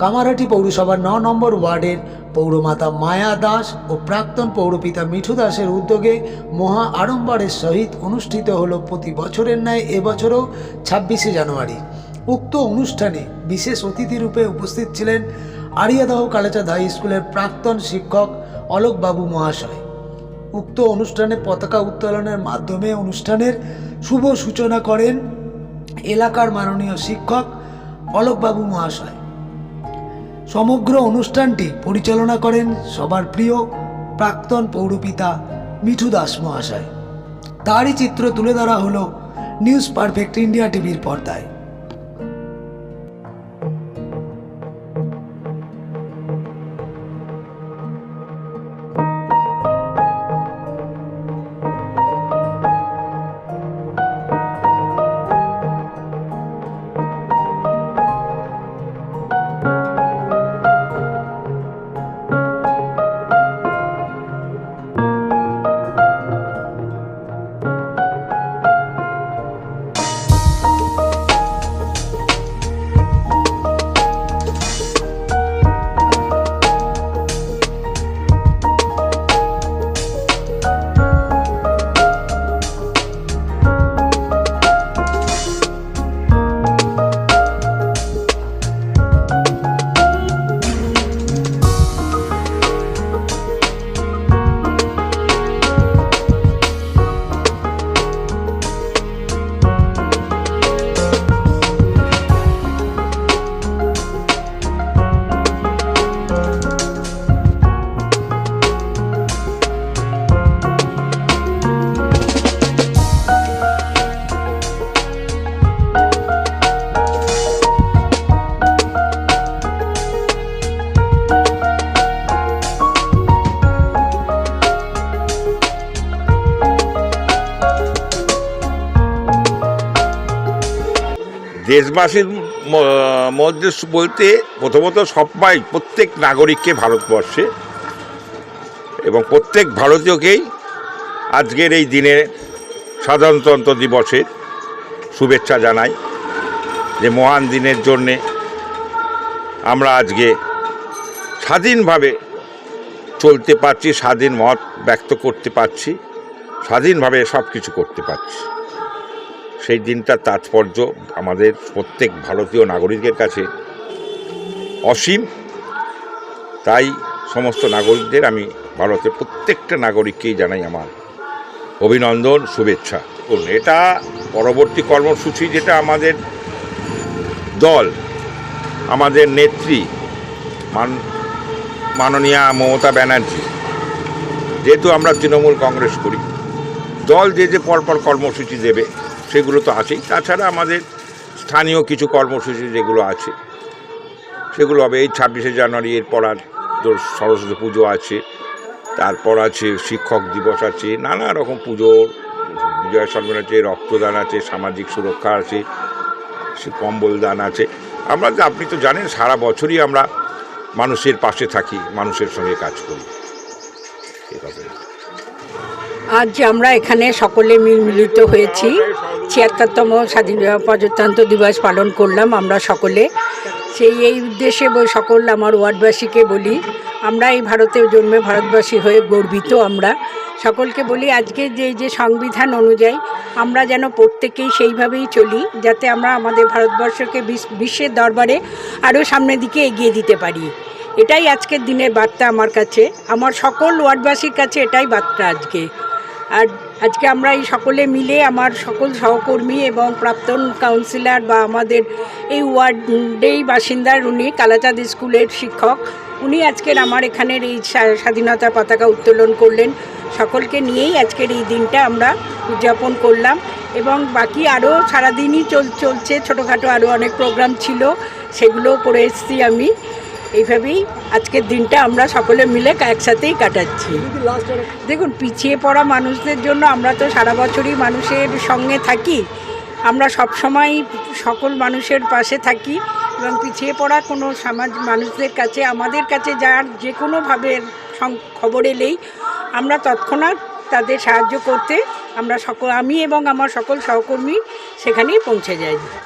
কামারহাটি পৌরসভার ন নম্বর ওয়ার্ডের পৌরমাতা মায়া দাস ও প্রাক্তন পৌরপিতা মিঠু দাসের উদ্যোগে মহা আড়ম্বরের সহিত অনুষ্ঠিত হল প্রতি বছরের ন্যায় এবছরও ছাব্বিশে জানুয়ারি। উক্ত অনুষ্ঠানে বিশেষ অতিথি রূপে উপস্থিত ছিলেন আরিয়াদহ কালাচাঁদ হাই স্কুলের প্রাক্তন শিক্ষক অলোকবাবু মহাশয়। উক্ত অনুষ্ঠানে পতাকা উত্তোলনের মাধ্যমে অনুষ্ঠানের শুভ সূচনা করেন এলাকার মাননীয় শিক্ষক অলোকবাবু মহাশয়। সমগ্র অনুষ্ঠানটি পরিচালনা করেন সবার প্রিয় প্রাক্তন পৌরপিতা মিঠু দাস মহাশয়। তারই চিত্র তুলে ধরা হলো নিউজ পারফেক্ট ইন্ডিয়া টিভির পর্দায়। দেশবাসীর মধ্যে বলতে প্রথমত সবাই, প্রত্যেক নাগরিককে ভারতবর্ষে এবং প্রত্যেক ভারতীয়কেই আজকের এই দিনে সাধারণতন্ত্র দিবসের শুভেচ্ছা জানাই যে মহান দিনের জন্যে আমরা আজকে স্বাধীনভাবে চলতে পারছি, স্বাধীন মত ব্যক্ত করতে পারছি, স্বাধীনভাবে সব কিছু করতে পারছি। সেই দিনটার তাৎপর্য আমাদের প্রত্যেক ভারতীয় নাগরিকের কাছে অসীম। তাই সমস্ত নাগরিকদের আমি ভারতের প্রত্যেকটা নাগরিককেই জানাই আমার অভিনন্দন, শুভেচ্ছা। এটা পরবর্তী কর্মসূচি যেটা আমাদের দল, আমাদের নেত্রী, মান, মাননীয়া মমতা ব্যানার্জি, যেহেতু আমরা তৃণমূল কংগ্রেস করি, দল যে যে পরপর কর্মসূচি দেবে সেগুলো তো আছেই। তাছাড়া আমাদের স্থানীয় কিছু কর্মসূচি যেগুলো আছে সেগুলো হবে এই ছাব্বিশে জানুয়ারি এরপর আর তোর সরস্বতী পুজো আছে তারপর আছে শিক্ষক দিবস আছে নানা রকম পুজোর বিজয় সম্মেলন আছে রক্তদান আছে সামাজিক সুরক্ষা আছে সে কম্বল দান আছে। আমরা আপনি তো জানেন সারা বছরই আমরা মানুষের পাশে থাকি মানুষের সঙ্গে কাজ করি। আজ আমরা এখানে সকলে মিলমিলিত হয়েছি। ছিয়াত্তরতম স্বাধীন প্রজাতন্ত্র দিবস পালন করলাম আমরা সকলে। সেই এই উদ্দেশ্যে সকল আমার ওয়ার্ডবাসীকে বলি, আমরা এই ভারতের জন্মে ভারতবাসী হয়ে গর্বিত আমরা। সকলকে বলি, আজকে যে যে সংবিধান অনুযায়ী আমরা যেন প্রত্যেকেই সেইভাবেই চলি, যাতে আমরা আমাদের ভারতবর্ষকে বিশ- বিশ্বের দরবারে আরও সামনের দিকে এগিয়ে দিতে পারি। এটাই আজকের দিনের বার্তা আমার কাছে। আমার সকল ওয়ার্ডবাসীর কাছে এটাই বার্তা আজকে। আর আজকে আমরা এই সকলে মিলে আমার সকল সহকর্মী এবং প্রাক্তন কাউন্সিলর বা আমাদের এই ওয়ার্ডেই বাসিন্দার উনি কালাচাঁদ স্কুলের শিক্ষক, উনি আজকের আমার এখানের এই স্বা- স্বাধীনতার পতাকা উত্তোলন করলেন। সকলকে নিয়েই আজকের এই দিনটা আমরা উদযাপন করলাম এবং বাকি আরও সারাদিনই চল, চলছে। ছোটোখাটো আরও অনেক প্রোগ্রাম ছিল, সেগুলোও করে এসেছি আমি। এইভাবেই আজকের দিনটা আমরা সকলে মিলে একসাথেই কাটাচ্ছি। দেখুন, পিছিয়ে পড়া মানুষদের জন্য আমরা তো সারা বছরই মানুষের সঙ্গে থাকি। আমরা সব সময় সকল মানুষের পাশে থাকি এবং পিছিয়ে পড়া কোনো সমাজ মানুষদের কাছে, আমাদের কাছে যার যে কোনোভাবে খবর এলেই আমরা তৎক্ষণাৎ তাদের সাহায্য করতে আমরা সকল, আমি এবং আমার সকল সহকর্মী সেখানেই পৌঁছে যাই।